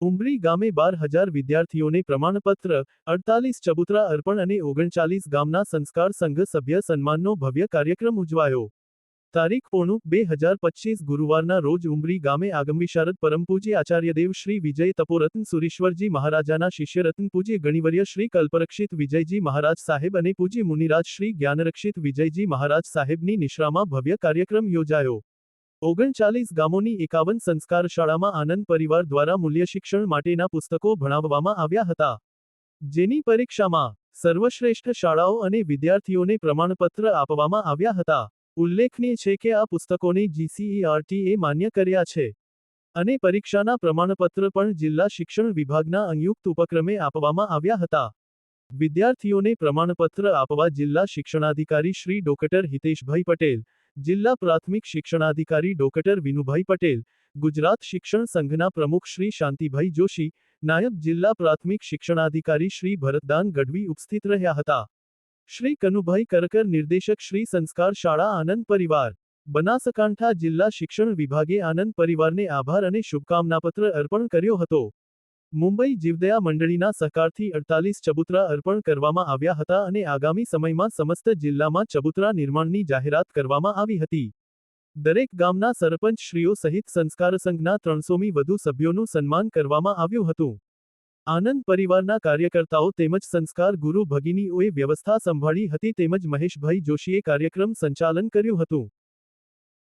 ઉમરી ગામે બાર હજાર વિદ્યાર્થીઓને પ્રમાણપત્ર, અડતાલીસ ચબુતરા અર્પણ અને ઓગણચાલીસ ગામના સંસ્કાર સંઘ સભ્ય સન્માનનો ભવ્ય કાર્યક્રમ ઉજવાયો. તારીખ પોણું બે હજાર પચીસ ગુરુવારના રોજ ઉમરી ગામે આગમવી શારદ પરમપૂજ્ય આચાર્યદેવ શ્રી વિજય તપોરત્ન સુરેશ્વરજી મહારાજાના શિષ્યરત્ન પૂજ્ય ગણિવર્ય શ્રી કલ્પરક્ષિત વિજયજી મહારાજ સાહેબ અને પૂજ્ય મુનિરાજ શ્રી જ્ઞાનરક્ષિત વિજયજી મહારાજ સાહેબની નિશ્રામાં ભવ્ય કાર્યક્રમ યોજાયો. ઓગણચાલીસ ગામોની એકાવન સંસ્કાર શાળામાં આનંદ પરિવાર દ્વારા મૂલ્ય શિક્ષણ માટેના પુસ્તકો ભણાવવામાં આવ્યા હતા. જેની પરીક્ષામાં સર્વશ્રેષ્ઠ શાળાઓ અને વિદ્યાર્થીઓને પ્રમાણપત્ર આપવામાં આવ્યા હતા. ઉલ્લેખનીય છે કે આ પુસ્તકોને જીસીઈઆરટીએ માન્ય કર્યા છે અને પરીક્ષાના પ્રમાણપત્ર પણ જિલ્લા શિક્ષણ વિભાગના સંયુક્ત ઉપક્રમે આપવામાં આવ્યા હતા. વિદ્યાર્થીઓને પ્રમાણપત્ર આપવા જિલ્લા શિક્ષણાધિકારી શ્રી ડોક્ટર હિતેશભાઈ પટેલ જિલ્લા પ્રાથમિક શિક્ષણાધિકારી ડોક્ટર વિનુભાઈ પટેલ, ગુજરાત શિક્ષણ સંઘના પ્રમુખ શ્રી શાંતિભાઈ જોશી, નાયબ જિલ્લા પ્રાથમિક શિક્ષણાધિકારી શ્રી ભરતદાન ગઢવી ઉપસ્થિત રહ્યા હતા. શ્રી કનુભાઈ કરકર નિર્દેશક શ્રી સંસ્કાર શાળા આનંદ પરિવાર, બનાસકાંઠા જિલ્લા શિક્ષણ વિભાગે આનંદ પરિવારને આભાર અને શુભકામનાપત્ર અર્પણ કર્યો હતો. મુંબઈ જીવદયા મંડળીના સહકારથી અડતાલીસ ચબુતરા અર્પણ કરવામાં આવ્યા હતા અને આગામી સમયમાં સમસ્ત જિલ્લામાં ચબુતરા નિર્માણની જાહેરાત કરવામાં આવી હતી. દરેક ગામના સરપંચ શ્રીઓ સહિત સંસ્કાર સંઘના ત્રણસોમી વધુ સભ્યોનું સન્માન કરવામાં આવ્યું હતું. આનંદ પરિવારના કાર્યકર્તાઓ તેમજ સંસ્કાર ગુરુ ભગિનીઓએ વ્યવસ્થા સંભાળી હતી તેમજ મહેશભાઈ જોશીએ કાર્યક્રમ સંચાલન કર્યું હતું.